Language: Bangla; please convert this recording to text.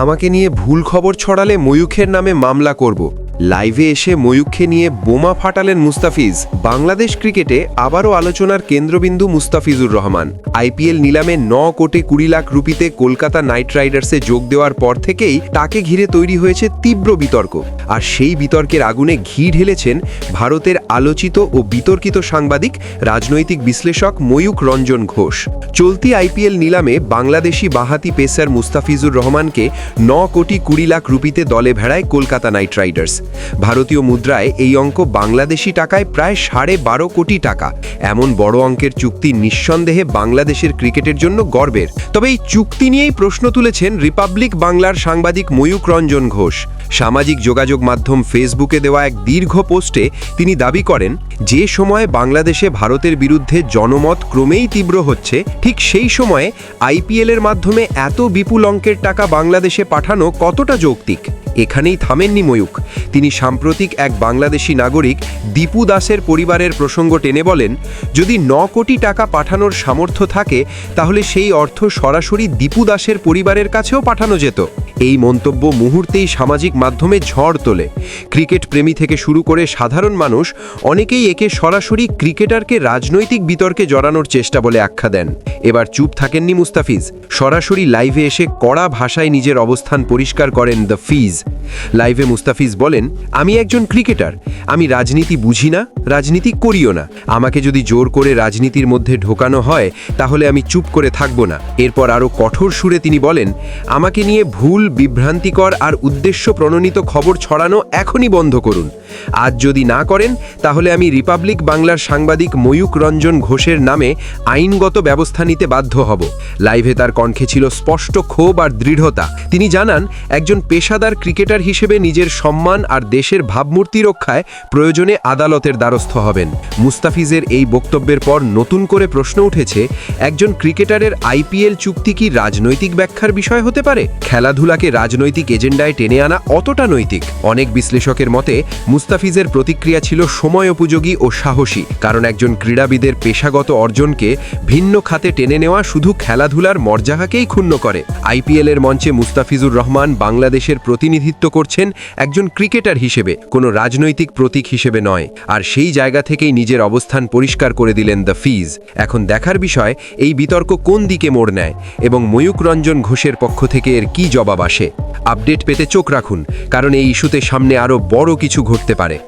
আমাকে নিয়ে ভুল খবর ছড়ালে ময়ূখের নামে মামলা করব। লাইভে এসে ময়ূখকে নিয়ে বোমা ফাটালেন মুস্তাফিজ। বাংলাদেশ ক্রিকেটে আবারও আলোচনার কেন্দ্রবিন্দু মুস্তাফিজুর রহমান। আইপিএল নিলামে ন কোটি কুড়ি লাখ রুপিতে কলকাতা নাইট রাইডার্সে যোগ দেওয়ার পর থেকেই তাকে ঘিরে তৈরি হয়েছে তীব্র বিতর্ক। আর সেই বিতর্কের আগুনে ঘি ঢেলেছেন ভারতের আলোচিত ও বিতর্কিত সাংবাদিক, রাজনৈতিক বিশ্লেষক ময়ূক রঞ্জন ঘোষ। চলতি আইপিএল নিলামে বাংলাদেশি বাহাতি পেসার মুস্তাফিজুর রহমানকে ন কোটি কুড়ি লাখ রুপিতে দলে ভেড়ায় কলকাতা নাইট রাইডার্স। ভারতীয় মুদ্রায় এই অঙ্ক বাংলাদেশি টাকায় প্রায় সাড়ে বারো কোটি টাকা। এমন বড় অঙ্কের চুক্তি নিঃসন্দেহে বাংলাদেশের ক্রিকেটের জন্য গর্বের। তবে এই চুক্তি নিয়েই প্রশ্ন তুলেছেন রিপাবলিক বাংলার সাংবাদিক ময়ূক রঞ্জন ঘোষ। সামাজিক যোগাযোগ মাধ্যম ফেসবুকে দেওয়া এক দীর্ঘ পোস্টে তিনি দাবি করেন, যে সময়ে বাংলাদেশে ভারতের বিরুদ্ধে জনমত ক্রমেই তীব্র হচ্ছে, ঠিক সেই সময়ে আইপিএলের মাধ্যমে এত বিপুল অঙ্কের টাকা বাংলাদেশে পাঠানো কতটা যৌক্তিক? এখানেই থামেননি ময়ূক তিনি সাম্প্রতিক এক বাংলাদেশি নাগরিক দীপু দাসের পরিবারের প্রসঙ্গ টেনে বলেন, যদি ন কোটি টাকা পাঠানোর সামর্থ্য থাকে, তাহলে সেই অর্থ সরাসরি দীপু দাসের পরিবারের কাছেও পাঠানো যেত। এই মন্তব্য মুহূর্তেই সামাজিক মাধ্যমে ঝড় তোলে। ক্রিকেট প্রেমী থেকে শুরু করে সাধারণ মানুষ অনেকেই একে সরাসরি ক্রিকেটারকে রাজনৈতিক বিতর্কে জড়ানোর চেষ্টা বলে আখ্যা দেন। এবার চুপ থাকেননি মুস্তাফিজ। সরাসরি লাইভে এসে কড়া ভাষায় নিজের অবস্থান পরিষ্কার করেন দ্য ফিজ। লাইভে মুস্তাফিজ বলেন, আমি একজন ক্রিকেটার। আমি রাজনীতি বুঝি না রাজনীতি করিও না। আমাকে যদি জোর করে রাজনীতির মধ্যে ঢোকানো হয়, তাহলে আমি চুপ করে থাকব না। এরপর আরও কঠোর সুরে তিনি বলেন, আমাকে নিয়ে ভুল, বিভ্রান্তিকর আর উদ্দেশ্য প্রণোনিত খবর ছড়ানো এখনই বন্ধ করুন। আজ যদি না করেন, তাহলে আমি রিপাবলিক বাংলার সাংবাদিক ময়ূক রঞ্জন ঘোষের নামে আইনগত ব্যবস্থা নিতে বাধ্য হব। লাইভে তার কণ্ঠে ছিল স্পষ্ট ক্ষোভ আর দৃঢ়তা। তিনি জানান, একজন পেশাদার ক্রিকেটার হিসেবে নিজের সম্মান আর দেশের ভাবমূর্তি রক্ষায় প্রয়োজনে আদালতের দ্বারস্থ হবেন। মুস্তাফিজের এই বক্তব্যের পর নতুন করে প্রশ্ন উঠেছে, একজন ক্রিকেটারের আইপিএল চুক্তি কি রাজনৈতিক ব্যাখ্যার বিষয় হতে পারে? খেলাধুলাকে রাজনৈতিক এজেন্ডায় টেনে আনা অতটা নৈতিক। অনেক বিশ্লেষকের মতে মুস্তাফিজের প্রতিক্রিয়া ছিল সময় উপযোগী ও সাহসী, কারণ একজন ক্রীড়াবিদের পেশাগত অর্জনকে ভিন্ন খাতে টেনে নেওয়া শুধু খেলাধুলার মর্যাদাকেই ক্ষুণ্ণ করে। আইপিএলের মঞ্চে মুস্তাফিজুর রহমান বাংলাদেশের প্রতিনিধিত্ব করছেন একজন ক্রিকেটার হিসেবে, কোনো রাজনৈতিক প্রতীক হিসেবে নয়, আর সেই জায়গা থেকেই নিজের অবস্থান পরিষ্কার করে দিলেন দ্য ফিজ। এখন দেখার বিষয়, এই বিতর্ক কোন দিকে মোড় নেয়, এবং ময়ূক রঞ্জন ঘোষের পক্ষ থেকে এর কি জবাব আসে? আপডেট পেতে চোখ রাখুন, কারণ এই ইস্যুতে সামনে আরও বড় কিছু ঘটতে পারে